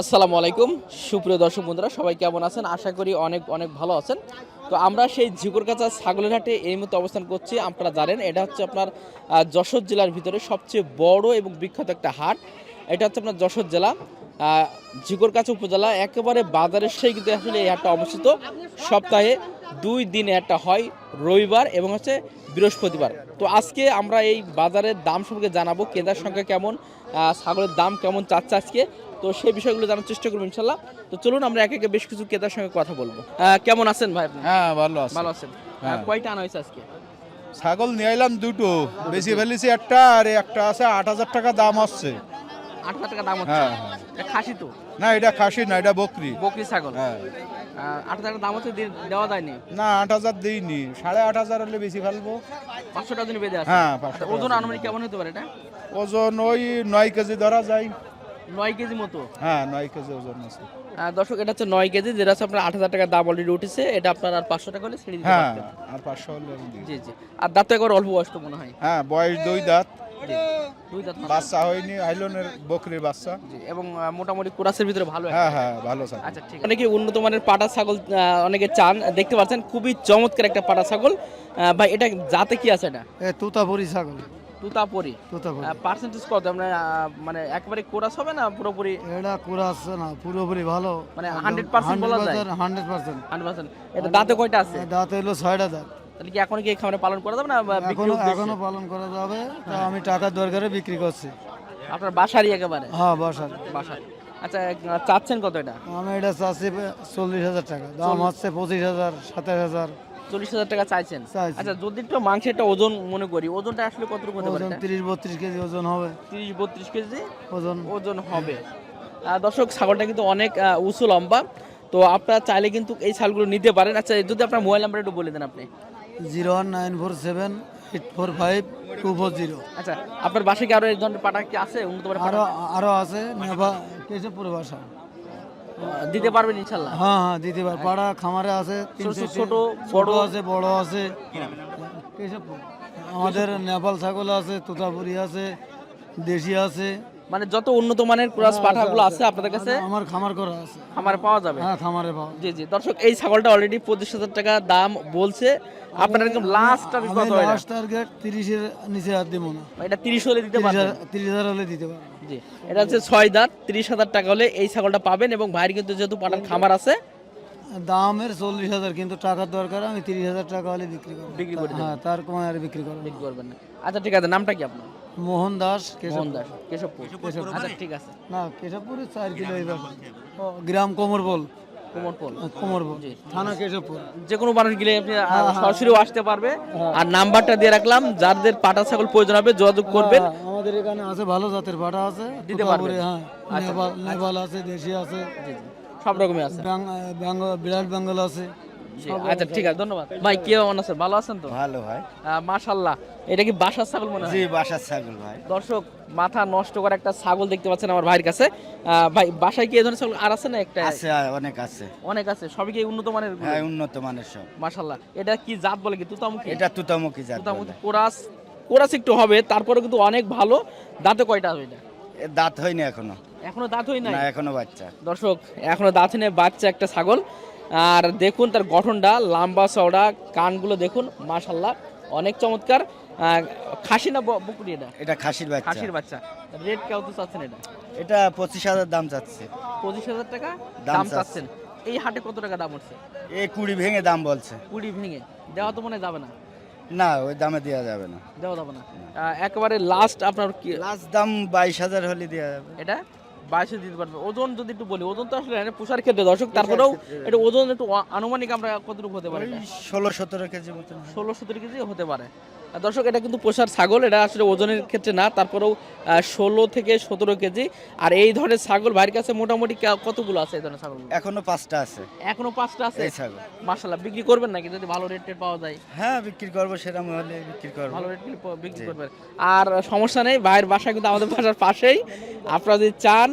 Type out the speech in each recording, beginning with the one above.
আসসালামু আলাইকুম। সুপ্রিয় দর্শক বন্ধুরা সবাই কেমন আছেন? আশা করি অনেক অনেক ভালো আছেন। তো আমরা সেই ঝিকুরকাছা ছাগলের হাটে এই মুহূর্তে অবস্থান করছি। আপনারা জানেন এটা হচ্ছে আপনার যশোর জেলার ভিতরে সবচেয়ে বড় এবং বিখ্যাত একটা হাট। এটা হচ্ছে আপনার যশোর জেলা আহ, ঝিকুরকাছা উপজেলা। একেবারে বাজারের সেই কিন্তু আসলে এই হাটটা অবস্থিত। সপ্তাহে দুই দিনে একটা হয় রবিবার এবং হচ্ছে বৃহস্পতিবার। তো আজকে আমরা এই বাজারের দাম সম্পর্কে জানাব কেনার সংখ্যা কেমন ছাগলের দাম কেমন চাচ্ছে আজকে। তো সেই বিষয়গুলো জানার চেষ্টা করব ইনশাল্লাহ। তো চলুন আমরা একে একে বেশ কিছু ক্রেতার সঙ্গে কথা বলব। আহ, কেমন আছেন ভাই আপনি? হ্যাঁ ভালো আছে। ভালো আছেন। হ্যাঁ। কয়টা আনা হয়েছে আজকে? ছাগল নিয়ে এলাম দুটো। বেশি ফেলেছি একটা আর একটা আছে আট হাজার টাকা দাম আসছে। আট লাখ টাকা দাম হচ্ছে? হ্যাঁ। হ্যাঁ। এটা খাসি তো? না এটা খাসি না এটা বকরি। বকরি ছাগল। হ্যাঁ। আহ, আট হাজার টাকা দাম হচ্ছে দিয়ে- দেওয়া যায়নি? না আট হাজার দিইনি। সাড়ে আট হাজার হলে বেশি ফেলব। পাঁচশো টাকা দিন বেঁধে আছে? হ্যাঁ পাঁচশো আচ্ছা, ওজন আনুমানিক কেমন হতে পারে এটা? ওজন ওই নয় কেজি ধরা যায়। নয় কেজি মতো? হ্যাঁ নয় কেজি ওজন আছে। দর্শক এটা হচ্ছে নয় কেজি যেটা হচ্ছে আপনার আট হাজার টাকা দাম অলরেডি উঠেছে। এটা আপনার আর পাঁচশো টাকা হলে ছেড়ে দিতে হ্যাঁ পারতেন। আর পাঁচশো হলে আমি দিই। জি জি। আর দাঁত তো একবার অল্প বয়স তো মনে হয়। হ্যাঁ বয়স দুই দাঁত। জি দুই দাঁত মাত্র। বাচ্চা হয়নি আইলনের বকরির বাচ্চা। জি, এবং আহ, মোটামুটি কোরাসের ভিতরে ভালো হ্যাঁ হ্যাঁ ভালো ছাগল আচ্ছা ঠিক অনেকে উন্নত মানের পাটা ছাগল আহ, অনেকে চান। দেখতে পাচ্ছেন খুবই চমৎকার একটা পাটা ছাগল। আহ, ভাই এটা জাতে কি আছে এটা? এ তুতাপুরি ছাগল। তুতাপরি। তুতাপুরি। পার্সেন্টেজ কত? আহ, মানে একবারে কোরাস হবে না পুরোপুরি? এটা আসছে না পুরোপুরি ভালো। মানে 100% বলা যায়? হান্ড্রেড পার্সেন্ট হান্ড্রেড পার্সেন্ট এটা দাঁতে কয়টা আছে? দাঁত হইল ছয়টা দাঁত। তাহলে কি এখন কি এই খামারে পালন করা যাবে না এখনও এখনও পালন করা যাবে তা আমি টাকার দরকারে বিক্রি করছি। আপনার বাসারই একেবারে? হ্যাঁ বাসার। বাসার। আচ্ছা চাচ্ছেন কত এটা? আমি এটা চাচ্ছি চল্লিশ হাজার টাকা। দাম হচ্ছে পঁচিশ হাজার সাতাশ হাজার। চল্লিশ হাজার টাকা চাইছেন। আচ্ছা যদি একটু মাংসের একটা ওজন মনে করি ওজনটা আসলে কতটুকু হতে পারে তিরিশ বত্রিশ কেজি ওজন হবে। তিরিশ বত্রিশ কেজি ওজন। ওজন হবে। দর্শক ছাগলটা কিন্তু অনেক উঁচু লম্বা। তো আপনারা চাইলে কিন্তু এই ছাগলগুলো নিতে পারেন। আচ্ছা যদি আপনার মোবাইল নাম্বার একটু বলে দেন আপনি। Zero one nine four seven eight four five two four zero. আচ্ছা আপনার বাসায় কি আরও এই ধরনের পাটা কি আছে? আরও আরও আছে কেশবপুর বাসা। দিতে পারবেন ইনশাল্লাহ হ্যাঁ হ্যাঁ দিতে পার পাড়া খামারে আছে ছোট- বড়। আছে বড় আছে। আমাদের নেপাল ছাগল আছে তোতাপুরি আছে দেশি আছে। মানে যত উন্নত মানের ক্রস পাঠাগুলো আছে আপনাদের কাছে আমার খামার করা আছে। খামারে পাওয়া যাবে। হ্যাঁ খামারে পাও জি জি। দর্শক এই ছাগলটা অলরেডি পঁচিশ হাজার টাকা দাম বলছে। আপনার একদম লাস্ট আমি কত হয় লাস্ট টার্গেট তিরিশের নিচে আর দিব না। এটা তিরিশ হলে দিতে পারবেন? হাজার- তিরিশ হাজার হলে দিতে পারব। জি। এটা হচ্ছে ছয় দাঁত তিরিশ হাজার টাকা হলে এই ছাগলটা পাবেন এবং ভাইয়ের কিন্তু যেহেতু পাঠান খামার আছে। দামের চল্লিশ হাজার কিন্তু টাকার দরকার আমি তিরিশ হাজার টাকা হলে বিক্রি করব। বিক্রি করে হ্যাঁ তার আর বিক্রি করব বিক্রি করবেন না। আচ্ছা ঠিক আছে নামটা কি আপনার? মোহন দাস মোহন দাস কেশবপুর। আচ্ছা ঠিক আছে। না কেশবপুরে চার কিলো গ্রাম কোমরবল যে কোনো মানুষ গেলে আপনি আহ, আসতে পারবে। আর নাম্বারটা দিয়ে রাখলাম যাদের পাটা ছাগল প্রয়োজন হবে যোগাযোগ করবেন। হ্যাঁ, আমাদের এখানে আছে ভালো জাতের পাটা আছে দিতে পারবেন। হ্যাঁ নেপাল নেপাল আছে দেশি আছে সব রকমই আছে। বিরাট বেঙ্গল আছে। আচ্ছা ঠিক আছে ধন্যবাদ। ভাই কি কেমন আছেন ভালো আছেন তো? ভালো ভাই। মাশাল্লাহ এটা কি বাসার ছাগল মনে হয়? জি বাসার ছাগল ভাই। দর্শক মাথা নষ্ট করা একটা ছাগল দেখতে পাচ্ছেন আমার ভাইয়ের কাছে। ভাই বাসায় কি এই ধরনের ছাগল আর আছে না একটা আছে অনেক আছে। অনেক আছে। সবই কি উন্নত মানের হ্যাঁ উন্নত মানের সব। মাশাল্লাহ এটা কি জাত বলে কি? তুতামুখী? এটা তুতামুখী জাত তুতামুখী কোরাস কোরাস একটু হবে তারপরে কিন্তু অনেক ভালো। দাঁতে কয়টা হবে এটা? দাঁত হয়নি এখনও। এখনও দাঁত হই নাই? না এখনও বাচ্চা। দর্শক এখনও দাঁত নেই বাচ্চা একটা ছাগল। আর দেখুন তার গঠনটা লম্বা চওড়া কানগুলো দেখুন মাশাল্লাহ অনেক চমৎকার। খাসি না বকরি এটা? এটা খাসির বাচ্চা। খাসির বাচ্চা। রেট কেউ তো চাচ্ছেন এটা? এটা পঁচিশ হাজার দাম চাচ্ছে। পঁচিশ হাজার টাকা? দাম দাম চাচ্ছে। চাচ্ছেন। এই হাটে কত টাকা দাম উঠছে? এ কুড়ি ভেঙে দাম বলছে। কুড়ি ভেঙে। দেওয়া তো মনে হয় যাবে না। না ওই দামে দেওয়া যাবে না। দেওয়া যাবে না। একেবারে লাস্ট আপনার কি লাস্ট দাম বাইশ হাজার হলে দেওয়া যাবে। এটা? বাইশে দিতে পারবে। ওজন যদি একটু বলি ওজন তো আসলে পোষার ক্ষেত্রে দর্শক তারপরেও একটু ওজন একটু আনুমানিক আমরা কতটুকু হতে পারে? ষোলো সতেরো কেজি মতো ষোলো সতেরো কেজি হতে পারে। দর্শক এটা কিন্তু পোষার ছাগল এটা আসলে ওজনের ক্ষেত্রে না তারপরেও ষোলো থেকে সতেরো কেজি। আর এই ধরনের ছাগল ভাইয়ের কাছে মোটামুটি কতগুলো আছে এই ধরনের ছাগল? এখনও পাঁচটা আছে। এখনও পাঁচটা আছে? ছাগল। মার্শাল্লাহ বিক্রি করবেন নাকি? যদি ভালো রেট পাওয়া যায়? হ্যাঁ বিক্রি করব সেরকম হলে বিক্রি করব। ভালো রেট বিক্রি করবেন। আর সমস্যা নেই ভাইয়ের বাসা কিন্তু আমাদের বাসার পাশেই। আপনারা যদি চান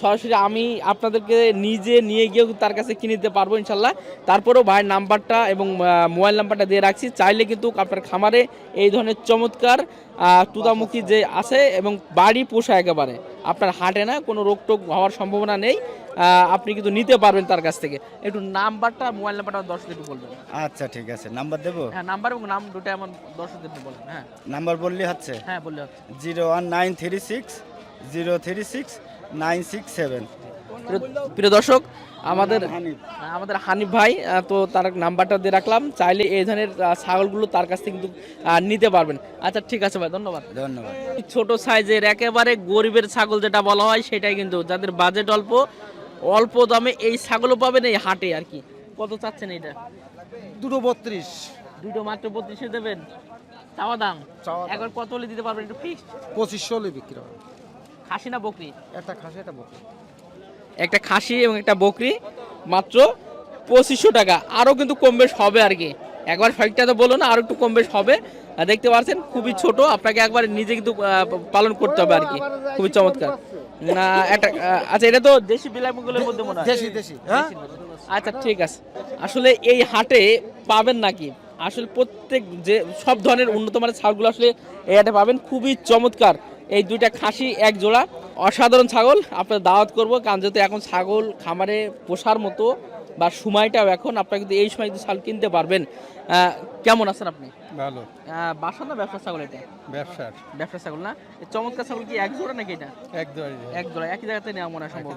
সরাসরি আমি আপনাদেরকে নিজে নিয়ে গিয়েও তার কাছে কিনে দিতে পারব ইনশাল্লাহ। তারপরেও ভাইয়ের নাম্বারটা এবং মোবাইল নাম্বারটা দিয়ে রাখছি। চাইলে কিন্তু আপনার খামারে এই ধরনের চমৎকার তুতামুখী যে আছে এবং বাড়ি পোষা একেবারে আপনার হাটে না কোনো রোগ টোগ হওয়ার সম্ভাবনা নেই আপনি কিন্তু নিতে পারবেন তার কাছ থেকে। একটু নাম্বারটা মোবাইল নাম্বারটা দর্শক একটু বলবেন। আচ্ছা ঠিক আছে। নাম্বার দেবো? হ্যাঁ নাম্বার এবং নাম দুটো এমন দর্শকদের একটু বলবেন হ্যাঁ। নাম্বার বললে হচ্ছে? হ্যাঁ বললে হচ্ছে। Zero one nine three six zero three six nine six seven. প্রিয়- দর্শক আমাদের আমাদের হানিফ ভাই তো তার নাম্বারটা দিয়ে রাখলাম। চাইলে এই ধরনের ছাগলগুলো তার কাছ থেকে কিন্তু নিতে পারবেন। আচ্ছা ঠিক আছে ভাই ধন্যবাদ। ধন্যবাদ। ছোট সাইজের একেবারে গরিবের ছাগল যেটা বলা হয় সেটাই কিন্তু যাদের বাজেট অল্প অল্প দামে এই ছাগলও পাবেন এই হাটে আর কি। কত চাচ্ছেন এটা দুটো বত্রিশ। দুটো মাত্র বত্রিশে দেবেন। চাওয়া দাম? একবার কত হলে দিতে পারবেন একটু ফিক্সড পঁচিশশো হলে বিক্রি হবে। খাসি না বকরি? একটা খাসি একটা বকরি। একটা খাসি এবং একটা বকরি মাত্র পঁচিশশো টাকা। আরও কিন্তু কম বেশ হবে আর কি। একবার সঠিকটা তো বলো না আরও একটু কম বেশ হবে। দেখতে পাচ্ছেন খুবই ছোট আপনাকে একবার নিজে কিন্তু পালন করতে হবে আর কি। খুবই চমৎকার। না একটা আচ্ছা এটা তো দেশি বিলাইগুলোর মধ্যে মনে হয়। দেশি দেশি হ্যাঁ? আচ্ছা ঠিক আছে। আসলে এই হাটে পাবেন নাকি? আসলে প্রত্যেক যে সব ধরনের উন্নত মানের ছাগলগুলো আসলে এই হাটে পাবেন। খুবই চমৎকার। এই দুইটা খাসি এক জোড়া। অসাধারণ ছাগল আপনার দাওয়াত করব। কারণ যেহেতু এখন ছাগল খামারে পোষার মতো বা সময়টাও এখন আপনারা কিন্তু এই সময় কিন্তু ছাগল কিনতে পারবেন। কেমন আছেন আপনি? ভালো। বাসা না ব্যবসা ছাগল এটা? ব্যবসার। ব্যবসা ছাগল না? চমৎকার ছাগল কি এক জোড়া নাকি এটা? এক জোড়া। এক জোড়া একই জায়গাতে নেওয়া মনে হয় সম্ভব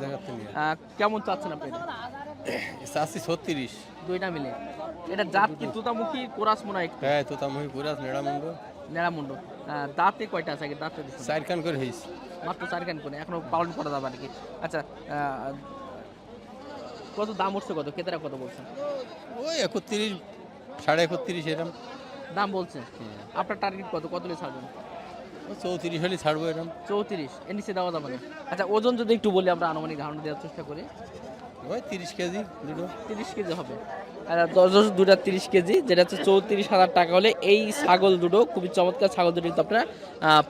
কেমন চাচ্ছেন আপনি? চাষি ছত্রিশ। দুইটা মিলে। এটা জাত কি তুতামুখী কোরাস মনে হয় একটু? হ্যাঁ তো তামহি পুরাস নেড়ামন্ড নেড়ামুন্ড। দাঁতে কয়টা আছে আগে? দাঁতে দেখুন। চার কান করে হয়েছে। মাত্র চার কান করে। এখনও পালন করা যাবে আর কি আচ্ছা কত দাম উঠছে কত? কেতারা কত বলছেন ওই একত্রিশ সাড়ে একত্রিশ এরম। দাম বলছে? আপনার টার্গেট কত? কত হলে ছাড়বেন? চৌত্রিশ হলে ছাড়বো এরম। চৌত্রিশ। এর নিচে দেওয়া যাবে না। আচ্ছা ওজন যদি একটু বলি আমরা আনুমানিক ধারণা দেওয়ার চেষ্টা করি। ওই তিরিশ কেজি দুটো। তিরিশ কেজি হবে। দশ দুটা তিরিশ কেজি যেটা হচ্ছে চৌত্রিশ হাজার টাকা হলে এই ছাগল দুটো খুবই চমৎকার ছাগল দুটো কিন্তু আপনারা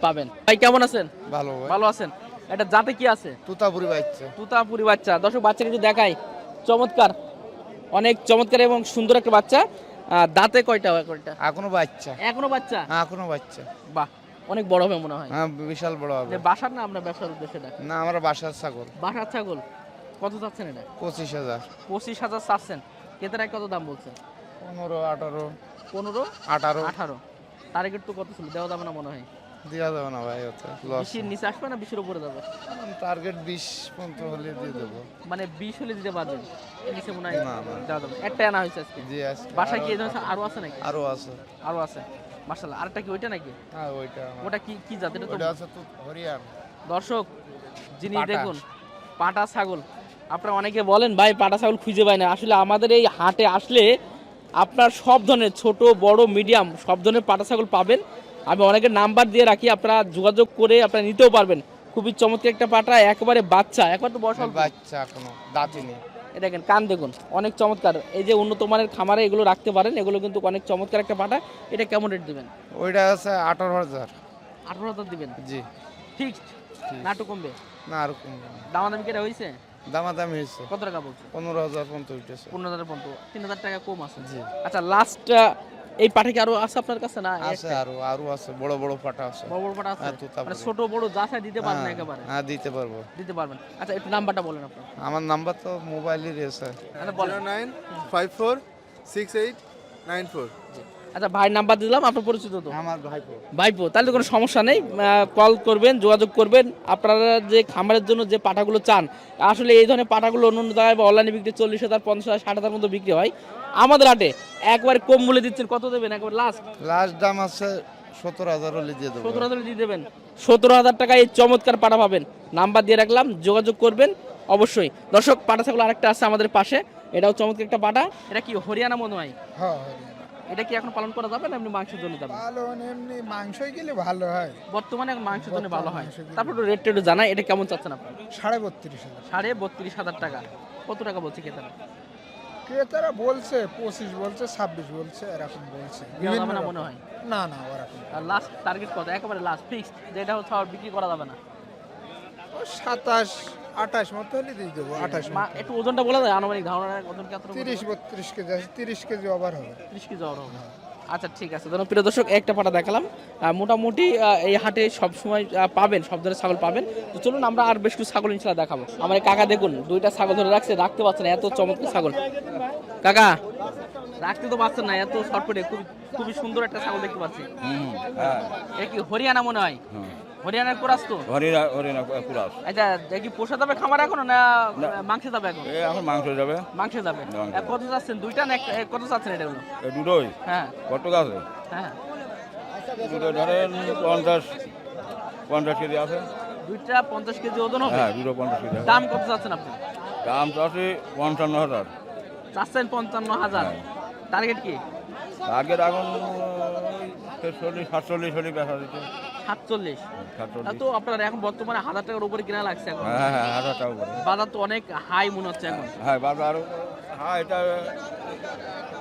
পাবেন। ভাই কেমন আছেন? ভালো ভালো আছেন? এটা যাতে কি আছে? তুতাপুরি বাচ্চা। তুতাপুরি বাচ্চা। দর্শক বাচ্চা কিছু দেখাই। চমৎকার। অনেক চমৎকার এবং সুন্দর একটা বাচ্চা। দাঁতে কয়টা হয় কয়টা? এখনও বাচ্চা। এখনও বাচ্চা? এখনও বাচ্চা। বাহ অনেক বড় হবে মনে হয়। হ্যাঁ বিশাল বড় হবে। বাসার না আমরা ব্যবসার উদ্দেশ্যে না আমার বাসার ছাগল। বাসার ছাগল। কত চাচ্ছেন এটা? পঁচিশ হাজার। পঁচিশ হাজার চাচ্ছেন। কেতারায় কত দাম বলছে? পনেরো আঠারো। পনেরো? আঠারো। আঠারো। টার্গেট তো কত ছিল? দেওয়া যাবে না মনে হয়? দেওয়া যাবে না ভাই বিশের নিচে আসবে না বিশের উপরে যাবে? টার্গেট বিশ পনেরো হলে দিয়ে দেবো। মানে বিশ হলে দিতে পারবেন? নিচে মনে হয় না, না। দেওয়া যাবে একটা আনা হয়েছে আজকে। জি আজকে বাসায় কি আরও আছে। নাকি? আরও আছে। আরও আছে। মার্শাল্লাহ আরেকটা কি? ওইটা নাকি? হ্যাঁ ওইটা ওটা কি কি জাত? এটা তো ওইটা আছে তো হরিয়ান। দর্শক যিনি দেখুন পাটা ছাগল। আপনারা অনেকে বলেন ভাই পাটা ছাগল খুঁজে পায় না। আসলে আমাদের এই হাটে আসলে আপনার সব ধরনের ছোট বড় মিডিয়াম সব ধরনের পাটা ছাগল পাবেন। আমি অনেকের নাম্বার দিয়ে রাখি আপনারা যোগাযোগ করে আপনারা নিতেও পারবেন। খুবই চমৎকার একটা পাটা একেবারে বাচ্চা একবার তো বয়স অল্প। বাচ্চা এখনও দাঁতিনি এই দেখেন কান দেখুন অনেক চমৎকার। এই যে উন্নত মানের খামারে এগুলো রাখতে পারেন এগুলো কিন্তু অনেক চমৎকার একটা পাটা। এটা কেমন রেট দিবেন? ওইটা আছে আঠারো হাজার। আঠারো হাজার দিবেন? জি। ফিক্সড নাটক কমবে? না আর কম দামাদামি কেটে হয়েছে দামাদামি হয়েছে। কত টাকা বলছে? পনেরো হাজার পর্যন্ত উঠেছে। পনেরো হাজার পর্যন্ত। তিন হাজার টাকা কম আছে। জি। আচ্ছা লাস্ট এই পাঠে কি আরও আছে আপনার কাছে? না আছে? আরও আরও আছে বড় বড় পাটা আছে। বড় বড় পাঠা আছে? হ্যাঁ, মানে ছোট বড় যাচাই দিতে পারবেন হ্যাঁ, একেবারে? হ্যাঁ দিতে পারব। দিতে পারবেন। আচ্ছা একটু নাম্বারটা বলেন আপনার। আমার নাম্বার তো মোবাইলের আছে। আচ্ছা বলেন। নাইন ফাইভ ফোর আচ্ছা ভাইয়ের নাম্বার দিলাম আপনার পরিচিত তো? আমার ভাইপো। ভাইপো তাহলে কোনো সমস্যা নেই। কল করবেন যোগাযোগ করবেন। আপনারা যে খামারের জন্য যে পাঠাগুলো চান আসলে এই ধরনের পাঠাগুলো অন্য অন্য জায়গায় বা অনলাইনে বিক্রি চল্লিশ হাজার পঞ্চাশ হাজার ষাট হাজার মতো বিক্রি হয়। আমাদের হাটে একবারে কম মূল্যে দিচ্ছেন কত দেবেন একবার লাস্ট লাস্ট দাম আছে সত্তর হাজার হলে দিয়ে দেবো। সতেরো হাজার দিয়ে দেবেন। সতেরো হাজার টাকা এই চমৎকার পাঠা পাবেন। নাম্বার দিয়ে রাখলাম যোগাযোগ করবেন। অবশ্যই দর্শক পাঠা ছাগল আরেকটা আছে আমাদের পাশে। এটাও চমৎকার একটা পাঠা। এটা কি হরিয়ানা মনে হয় হ্যাঁ এটা কি এখন পালন করা যাবে না এমনি মাংসের জন্য যাবে? ভালো মানে এমনি মাংসই গেলে ভালো হয়। বর্তমানে এখন মাংসের জন্য ভালো হয়। তারপর একটু রেট টেটও জানাই এটা কেমন চাচ্ছেন আপনার? সাড়ে বত্রিশ হাজার। সাড়ে বত্রিশ হাজার টাকা। কত টাকা বলছে ক্রেতারা? ক্রেতারা বলছে পঁচিশ বলছে ছাব্বিশ বলছে এরকম বলছে। না মনে হয়? না না ওরকম আর লাস্ট টার্গেট কত? একেবারে লাস্ট ফিক্সড যেটা হচ্ছে আর বিক্রি করা যাবে না। ও সাতাশ আঠাশ মতো হলে দিয়ে দেবো আঠাশ মা একটু ওজনটা বলে দেয় আনুমানিক ধারণা ওজন কি এতটুকু? তিরিশ বত্রিশ কেজি আছে তিরিশ কেজি ওভার হবে। ত্রিশ কেজি ওর হবে। আচ্ছা ঠিক আছে ধরুন প্রিয় দর্শক একটা পাটা দেখালাম। মোটামুটি এই হাটে সব সময় পাবেন সব ধরনের ছাগল পাবেন। তো চলুন আমরা আর বেশ কিছু ছাগল ইনশাল্লাহ দেখাবো। আমার এই কাকা দেখুন দুইটা ছাগল ধরে রাখছে রাখতে পারছেন না এত চমৎকার ছাগল। কাকা রাখতে তো পারছেন না এত শর্টপটে খুব খুবই সুন্দর একটা ছাগল দেখতে পাচ্ছি। এ কি হরিয়ানা মনে হয়? হরিয়ানার কোরাস তো? হরিণা হরিণা কুরাস। আচ্ছা কি পোষা যাবে খামার এখনও না মাংসে যাবে এখন? এ এখন মাংস যাবে। মাংসে যাবে। কত চাচ্ছেন দুইটা না কত চাচ্ছেন এটা হলো দুটোই। হ্যাঁ। কত আছে হ্যাঁ। দুটো ধরেন পঞ্চাশ পঞ্চাশ কেজি আছে। দুইটা পঞ্চাশ কেজি ওজন হবে? হ্যাঁ দুটো পঞ্চাশ কেজি দাম কত চাচ্ছেন আপনি? দাম চাষি পঞ্চান্ন হাজার। চাচ্ছেন পঞ্চান্ন হাজার। হ্যাঁ। টার্গেট কি? আগের এখন ছেচল্লিশ সাতচল্লিশ হলে বেচা দিচ্ছে। সাতচল্লিশ। তো আপনার এখন বর্তমানে হাজার টাকার উপরে কিনা লাগছে এখন। হ্যাঁ হ্যাঁ হাজার টাকা করে বাজার তো অনেক হাই মনে হচ্ছে এখন। হ্যাঁ আরও হ্যাঁ এটা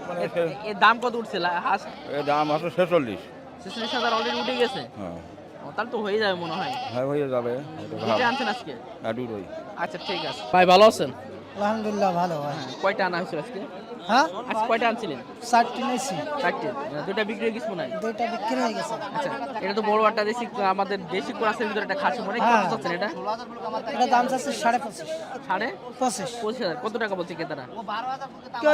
মানে এর দাম কত উঠছে? হাঁস এর দাম আছে ছেচল্লিশ। ছেচল্লিশ হাজার অলরেডি উঠে গেছে? হ্যাঁ। তাহলে তো হয়ে যাবে মনে হয়। হ্যাঁ হয়ে যাবে। আনছেন আজকে? হ্যাঁ দুটোই। আচ্ছা ঠিক আছে। ভাই ভালো আছেন? আলহামদুলিল্লাহ ভালো। কয়টা আনা হয়েছিল আজকে? হ্যাঁ? আজ কয়টা আনছিলেন? চারটি নিয়েছি। চারটে। দুইটা বিক্রি হয়ে গেছে মনে হয়? দুইটা বিক্রি হয়ে গেছে। আচ্ছা এটা তো বড় একটা দেশি আমাদের দেশি কোরাসের ভিতরে একটা খাসি মনে হয় হ্যাঁ। কত চাচ্ছেন এটা? এটা দাম চাচ্ছে সাড়ে পঁচিশ। সাড়ে পঁচিশ। পঁচিশ হাজার। কত টাকা বলছে ক্রেতারা? কেউ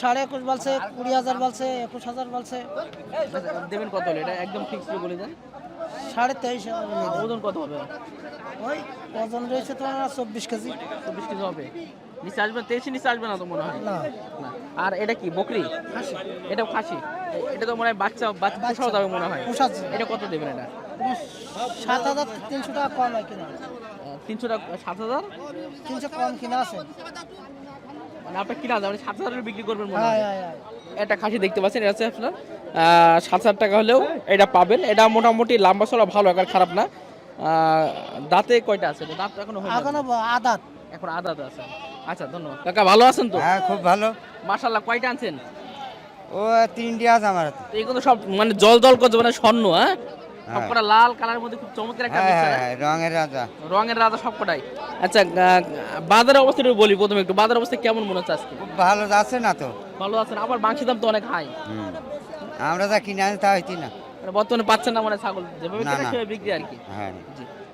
সাড়ে একুশ বলছে কুড়ি হাজার বলছে একুশ হাজার বলছে। দেবেন কত হলে? এটা একদম ফিক্স বলে দেন। সাড়ে তেইশ ওজন কত হবে? ওই ওজন রয়েছে তোমার চব্বিশ কেজি। চব্বিশ কেজি হবে। নিচে আসবে তেইশে নিচে আসবে না তো মনে হয়? না। আর এটা কি বকরি? খাসি। এটা তো মনে হয় বাচ্চা বাচ্চা পোষাও যাবে মনে হয়। এটা কত দেবেন এটা? সাত হাজার তিনশো টাকা কম হয় কিনা। তিনশো টাকা সাত হাজার? তিনশো কম কিনা আছে। মানে আপনার কিনা যাবে সাত বিক্রি করবেন মনে হ্যাঁ হয়। হ্যাঁ হ্যাঁ। একটা খাসি দেখতে পাচ্ছেন এটা হচ্ছে আপনার আহ, সাত হাজার টাকা হলেও এটা পাবেন। এটা মোটামুটি লম্বা চড়া ভালো আর খারাপ না। আহ, দাঁতে কয়টা আছে? দাঁত এখনও এখনও আদাত। এখন আদা আছে। আচ্ছা ধন্যবাদ। কাকা ভালো আছেন তো? হ্যাঁ খুব ভালো। মাশাল্লাহ কয়টা আনছেন? ও তিনটি আছে আমার হাতে। তো এগুলো সব মানে জল জল করছে মানে স্বর্ণ হ্যাঁ? হ্যাঁ। সবকটা লাল কালারের মধ্যে খুব চমৎকার একটা হ্যাঁ হ্যাঁ রঙের রাজা। রঙের রাজা সবকটাই। আচ্ছা বাজারের অবস্থা একটু বলি প্রথমে একটু। বাজারের অবস্থা কেমন মনে হচ্ছে আজকে? খুব ভালো যাচ্ছে না তো? ভালো আছেন আবার মাংসের দাম তো অনেক হাই। আমরা যা কিনে আনি তা হইতি না। মানে বর্তমানে পাচ্ছেন না মানে ছাগল যেভাবে কেনা। সেভাবে বিক্রি আর কি। হ্যাঁ।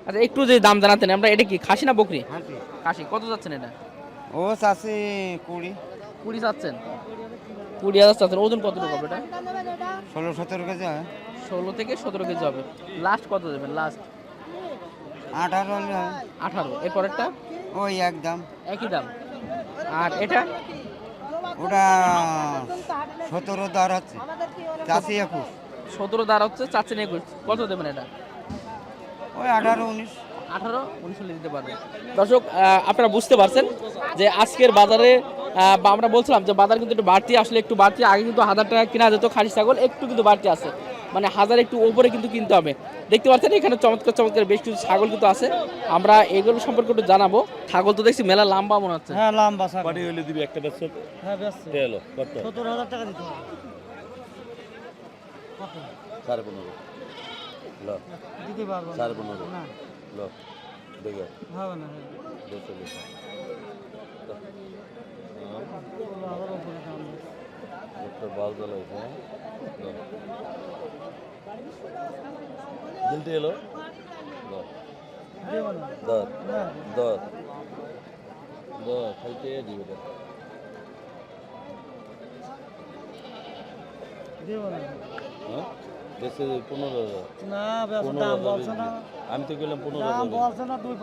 আচ্ছা একটু যে দাম জানাতেন আমরা এটা কি খাসি না বকরি? খাসি। কত যাচ্ছেন এটা? ও চাষি কুড়ি। কুড়ি চাচ্ছেন? কুড়ি হাজার চাচ্ছেন। ওজন কতটুকু হবে এটা? ষোলো সতেরো কেজি হয়। ষোলো থেকে সতেরো কেজি হবে। লাস্ট কত দেবেন? লাস্ট আঠারো। আঠারো। এরপরেরটা ওই একদম একই দাম। আর এটা? ওটা সতেরো দর হচ্ছে। চাষি একুশ। সতেরো দ্বার হচ্ছে চাচ্ছেন একুশ। কত দেবেন এটা? ওই আঠারো উনিশ। আঠারো উনিশ দিতে পারবেন। দর্শক আপনারা বুঝতে পারছেন যে আজকের বাজারে আমরা বলছিলাম যে বাজার কিন্তু একটু বাড়তি আসলে একটু বাড়তি আগে কিন্তু হাজার টাকা কেনা যেত খাসি ছাগল একটু কিন্তু বাড়তি আছে। মানে হাজার একটু ওপরে কিন্তু কিনতে হবে। দেখতে পাচ্ছেন এখানে চমৎকার চমৎকার বেশ কিছু ছাগল কিন্তু আছে। আমরা এগুলো সম্পর্কে একটু জানাব। ছাগল তো দেখছি মেলা লম্বা মনে হচ্ছে। হ্যাঁ ছাগল। বাড়ি হইলে দিবি একটা হ্যাঁ কত? টাকা দিতে হবে। কত? লো। দিতে পারব লো। দেখো। না 240 দিলতে এলো দর দর দর খাইতে দিবে হ্যাঁ? পনেরো হাজার। আমি তো গেলাম পনেরো হাজার।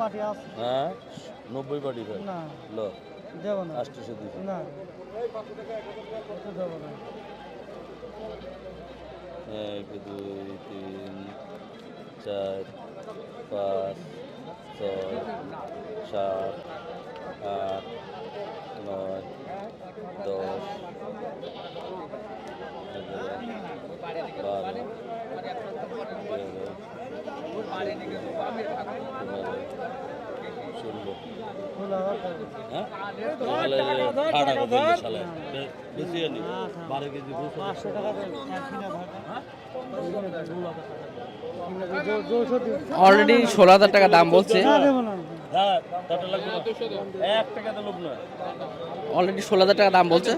পার্টি হ্যাঁ? নব্বই পাটি ল। দেবো না। আষ্টশো দিছে না। দেবো না। এক দুই তিন চার পাঁচ ছয় সাত আট নয় দশ বারো তেরো টাকা হ্যাঁ? বারো কেজি চৌষট্টি অলরেডি ষোলো হাজার টাকা দাম বলছে। হ্যাঁ অলরেডি ষোলো হাজার টাকা দাম বলছে।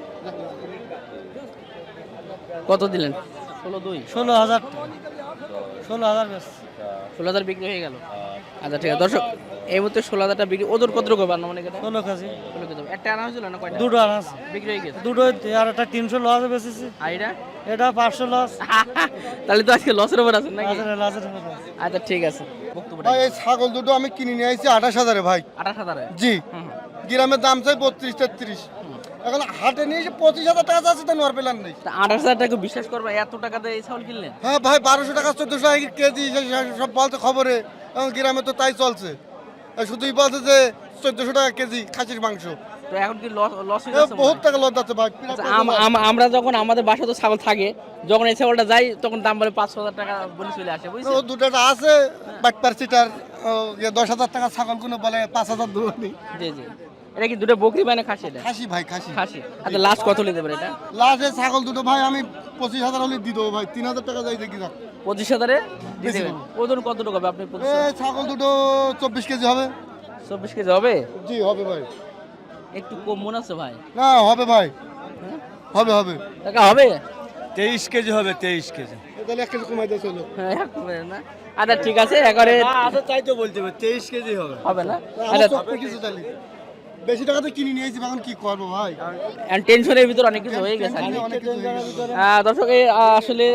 কত দিলেন? ষোলো দুই। ষোলো হাজার। ষোলো হাজার ষোলো হাজার বিক্রি হয়ে গেল। আচ্ছা ঠিক আছে। দর্শক এই মুহূর্তে ষোলো হাজারটা বিক্রি ওজন কত রকম আনুমানিক এটা? ষোলো কেজি। ষোলো কেজি একটা আনা হয়েছিল না কয়টা? দুটো আনাজ বিক্রি হয়ে গেছে দুটো আর একটা তিনশো লস বেচেছি। আর এটা? এটা পাঁচশো লস তাহলে তো আজকে লসের উপর আছেন নাকি? লাজের লাজের আচ্ছা ঠিক আছে। ভাই এই ছাগল দুটো আমি কিনে নিয়ে আসছি আঠাশ হাজারে ভাই। আঠাশ হাজারে? জি। গ্রামের দাম চাই বত্রিশ তেত্রিশ। এখন হাটে নিয়ে এসে পঁচিশ হাজার টাকা আছে তো নোয়ার পেলার নেই। আঠাশ হাজার টাকা বিশ্বাস করবে? এত টাকা দিয়ে এই ছাগল কিনলেন? হ্যাঁ ভাই বারোশো টাকা চোদ্দশো টাকা কেজি সব বলছে খবরে। এখন গ্রামে তো তাই চলছে। শুধুই চোদ্দশো টাকা কেজি খাসির মাংস। তো এখন কি লস লস এ যাচ্ছে বহুত টাকা লস যাচ্ছে ভাই। আচ্ছা, আম- আম- আমরা যখন আমাদের বাসা তো ছাগল থাকে যখন এই ছাগলটা যাই তখন দাম বলে পাঁচশো হাজার টাকা বলে চলে আসে ও দুটোটা আছে বাটপার সিটার ইয়ে দশ হাজার টাকা ছাগল কোনো বলে পাঁচ হাজার দুয়ানি জি জি। এটা কি দুটো বকরি মানে খাসি এটা? খাসি ভাই খাসি। খাসি। আচ্ছা লাস্ট কত নিতে পারে এটা? লাস্টে ছাগল দুটো ভাই আমি পঁচিশ হাজার হলে দিয়ে দেবো ভাই তিন হাজার টাকা যাই দেখি যাক। পঁচিশ হাজারে দিয়ে দেবেন ওজন কতটুকু হবে আপনি ছাগল দুটো চব্বিশ কেজি হবে। চব্বিশ কেজি হবে? জি হবে ভাই। একটু কম মনে আছে ভাই। না হবে ভাই। হবে হবে। টাকা হবে? তেইশ কেজি হবে তেইশ কেজি। তাহলে এক কেজি কমাই দিয়ে চলো। হ্যাঁ, না। আচ্ছা ঠিক আছে একবারে আচ্ছা তাই তো বলতে হবে তেইশ কেজি হবে। হবে না? আচ্ছা কিছু তাহলে। বেশি টাকা তো কিনে নিয়েছি এখন কি করব ভাই? টেনশনের ভিতর অনেক কিছু হয়ে গেছে। দর্শক আসলে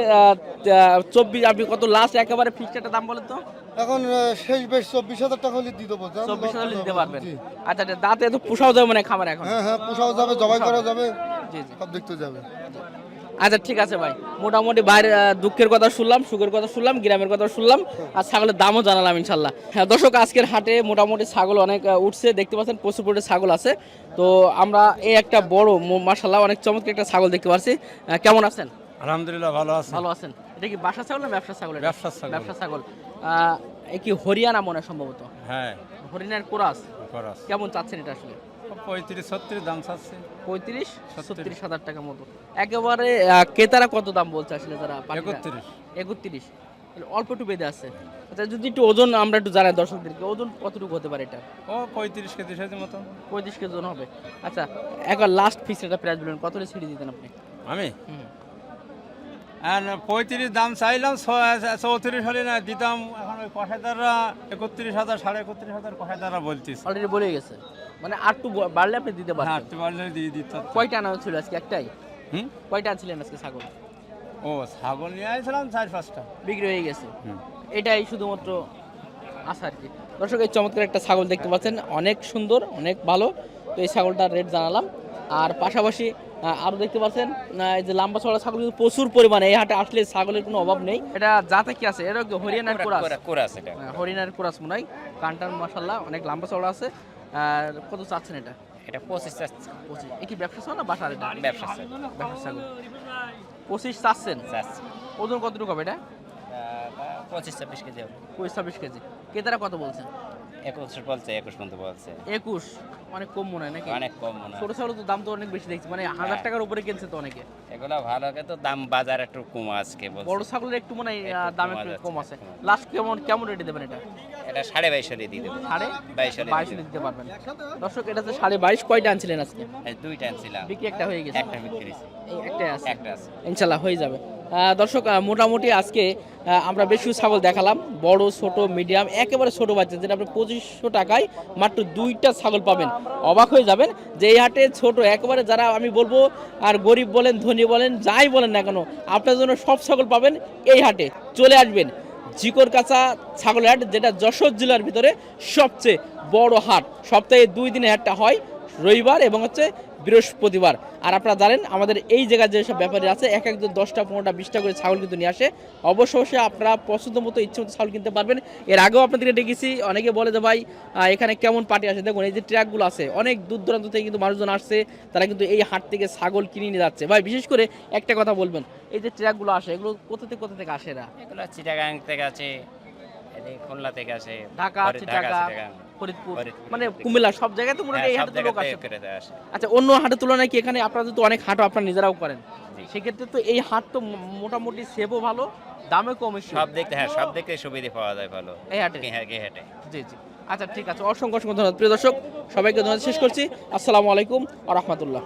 চব্বিশ আপনি কত লাস্ট একেবারে ফিক্সড একটা দাম বলেন তো? এখন শেষ বেশ চব্বিশ হাজার টাকা হলে দিতে দেবো চব্বিশ হাজার দিতে পারবেন। আচ্ছা আচ্ছা, দাঁতে তো পোষাও যাবে মানে খাবার এখন? হ্যাঁ হ্যাঁ পোষাও যাবে জবাই করা যাবে জি জি। সব দেখতে যাবে। আচ্ছা ঠিক আছে ভাই। মোটামুটি বাইরের আহ, দুঃখের কথা শুনলাম সুখের কথা শুনলাম গ্রামের কথা শুনলাম আর ছাগলের দামও জানালাম ইনশাল্লাহ। হ্যাঁ দর্শক আজকের হাটে মোটামুটি ছাগল অনেক উঠছে দেখতে পাচ্ছেন প্রচুর পরিমাণে ছাগল আছে। তো আমরা এই একটা বড় মাসাল্লাহ অনেক চমৎকার একটা ছাগল দেখতে পাচ্ছি। কেমন আছেন? আলহামদুলিল্লাহ ভালো আছে। ভালো আছেন। এটা কি বাসা ছাগল না ব্যবসা ছাগল ব্যবসা ছাগল। ব্যবসা ছাগল। এ কি হরিয়ানা মনে সম্ভবত? হ্যাঁ। হরিয়ানার কোরাস? খরচ কেমন চাচ্ছেন এটা আসলে? পঁয়ত্রিশ ছত্রিশ দাম চাচ্ছে। পঁয়ত্রিশ। ছত্রিশ। হাজার টাকা মতো। একেবারে ক্রেতারা কত দাম বলছে আসলে যারা একত্রিশ। একত্রিশ। অল্প একটু বেঁধে আছে। আচ্ছা যদি একটু ওজন আমরা একটু জানাই দর্শকদেরকে ওজন কতটুকু হতে পারে এটা? ও পঁয়ত্রিশ কেজি সেজি মতো। পঁয়ত্রিশ কেজি ওজন হবে। আচ্ছা একবার লাস্ট ফিক্স একটা প্রাইস বলবেন কত ছিঁড়ে দিতেন আপনি? আমি? আর পঁয়ত্রিশ দাম চাইলাম চৌত্রিশ হলে না দিতাম। এখন ওই কষাইদাররা একত্রিশ হাজার সাড়ে একত্রিশ হাজার কষাইদাররা বলতিস অলরেডি বলে গেছে। মানে আর একটু বাড়লে আপনি দিতে হ্যাঁ পারবেন বাড়লে দিয়ে দিত কয়টা আনা ছিল আজকে? একটাই? হুম? কয়টা আনছিলেন আজকে ছাগল? ও ছাগল নিয়ে আসছিলাম চার পাঁচটা। বিক্রি হয়ে গেছে। এটাই শুধুমাত্র আশা আর কি। দর্শক এই চমৎকার একটা ছাগল দেখতে পাচ্ছেন। অনেক সুন্দর অনেক ভালো। তো এই ছাগলটার রেট জানালাম। আর পাশাপাশি আহ, আরও দেখতে পাচ্ছেন এই যে লম্বা চড়া ছাগল কিন্তু প্রচুর পরিমাণে। এই হাটে আসলে ছাগলের কোনো অভাব নেই। এটা যাতে কি আছে? এটা কি হরিয়ানার কোরাস? কোরাস এটা। হ্যাঁ, হরিয়ানার কোরাস মনে হয়। কানটান মাসাল্লাহ অনেক লম্বা চড়া আছে। আর কত চাচ্ছেন এটা? এটা পঁচিশ চাচ্ছে। পঁচিশ। এ কি ব্যবসা ছাগল না বাসার এটা? ব্যবসা ব্যবসা ছাগল পঁচিশ চাচ্ছেন? চাচ্ছে। ওজন কতটুকু হবে এটা? পঁচিশ ছাব্বিশ কেজি হবে। পঁচিশ ছাব্বিশ কেজি। কেতারা কত বলছে একুশ বলছে একুশ পর্যন্ত বলছে। একুশ? অনেক কম মনে হয় নাকি? অনেক কম মনে হয়। ছোট তো দাম তো অনেক বেশি দেখছি। মানে হাজার টাকার উপরে কিনছে তো অনেকে। এগুলো ভালো তো দাম বাজার একটু কম আজকে বলছে। বড় ছাগলের একটু মনে হয় দাম একটু কম আছে। লাস্ট কেমন কেমন রেটে দেবেন এটা? এটা সাড়ে বাইশ দিয়ে দেবো সাড়ে বাইশ বাইশ দিতে পারবেন। দর্শক এটা তো সাড়ে বাইশ। কয়টা আনছিলেন আজকে? দুইটা আনছিলাম। বিক্রি একটা হয়ে গেছে। একটা বিক্রি একটাই আছে। একটা আছে। ইনশাল্লাহ হয়ে যাবে। দর্শক মোটামুটি আজকে আমরা বেশ ছাগল দেখালাম। বড়, ছোট মিডিয়াম একেবারে ছোট বাচ্চা, যেটা আপনি পঁচিশশো টাকায় মাত্র দুইটা ছাগল পাবেন। অবাক হয়ে যাবেন যে এই হাটে ছোট, একেবারে যারা আমি বলব, আর গরিব বলেন, ধনী বলেন, যাই বলেন না কেন, আপনার জন্য সব ছাগল পাবেন এই হাটে। চলে আসবেন জিকর কাছা ছাগল হাট, যেটা যশোর জেলার ভিতরে সবচেয়ে বড় হাট। সপ্তাহে দুই দিনে হাটটা হয়, রবিবার এবং হচ্ছে বৃহস্পতিবার। আর আপনারা জানেন আমাদের এই জায়গায় যেসব ব্যাপারী আছে এক একজন দশটা পনেরোটা বিশটা করে ছাগল কিন্তু নিয়ে আসে। অবশ্য অবশ্যই আপনারা পছন্দ মতো ইচ্ছে মতো ছাগল কিনতে পারবেন। এর আগেও আপনাদেরকে ডেকেছি অনেকে বলে যে ভাই এখানে কেমন পার্টি আসে? দেখুন এই যে ট্র্যাকগুলো আছে অনেক দূর দূরান্ত থেকে কিন্তু মানুষজন আসছে তারা কিন্তু এই হাট থেকে ছাগল কিনে নিয়ে যাচ্ছে। ভাই বিশেষ করে একটা কথা বলবেন এই যে ট্র্যাকগুলো আসে এগুলো কোথা থেকে কোথা থেকে আসে না এগুলো চিটাগাং থেকে আছে খুলনা থেকে আছে ঢাকা চিটাগাং। ফরিদপুর। মানে কুমিল্লা সব জায়গায় তো মোটামুটি হ্যাঁ, এই লোক আসে। আচ্ছা অন্য হাটের তুলনায় কি এখানে আপনারা তো অনেক হাটও আপনারা নিজেরাও করেন। সেক্ষেত্রে তো এই হাট তো মোটামুটি সেবও ভালো দামে কমে সব দেখতে হ্যাঁ সব দেখতে সুবিধা পাওয়া যায় ভালো। এই হ্যাঁ হেঁটে জি জি। আচ্ছা ঠিক আছে অসংখ্য অসংখ্য ধন্যবাদ। প্রিয় দর্শক সবাইকে ধন্যবাদ শেষ করছি। আসসালামু আলাইকুম আ রহমতুল্লাহ।